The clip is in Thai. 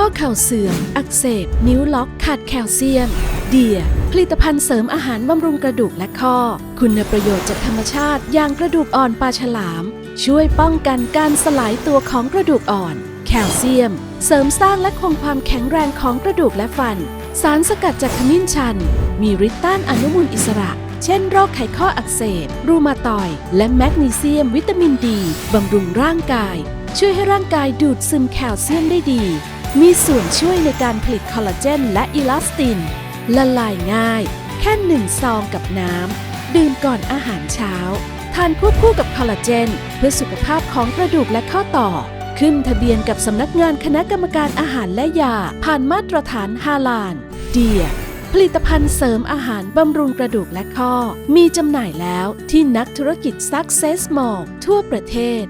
ข้อเข่าเสื่อม อักเสบ นิ้วล็อก ขาดแคลเซียม เดีย ผลิตภัณฑ์เสริมอาหารบำรุงกระดูกและข้อ คุณประโยชน์จากธรรมชาติอย่างกระดูกอ่อนปลาฉลาม ช่วยป้องกันการสลายตัวของกระดูกอ่อน แคลเซียม เสริมสร้างและคงความแข็งแรงของกระดูกและฟัน สารสกัดจากขมิ้นชัน มีฤทธิ์ต้านอนุมูลอิสระเช่นโรคไขข้ออักเสบ รูมาตอย และแมกนีเซียม วิตามินดี บำรุงร่างกาย ช่วยให้ร่างกายดูดซึมแคลเซียมได้ดี มีส่วนช่วยในการผลิตคอลลาเจนและอิลาสติน ละลายง่าย แค่หนึ่งซองกับน้ำ ดื่มก่อนอาหารเช้า ทานควบคู่กับคอลลาเจน เพื่อสุขภาพของกระดูกและข้อต่อ ขึ้นทะเบียนกับสำนักงานคณะกรรมการอาหารและยา ผ่านมาตรฐานฮาลานเดียผลิตภัณฑ์เสริมอาหารบำรุงกระดูกและข้อ มีจำหน่ายแล้วที่นักธุรกิจ Success Mall ทั่วประเทศ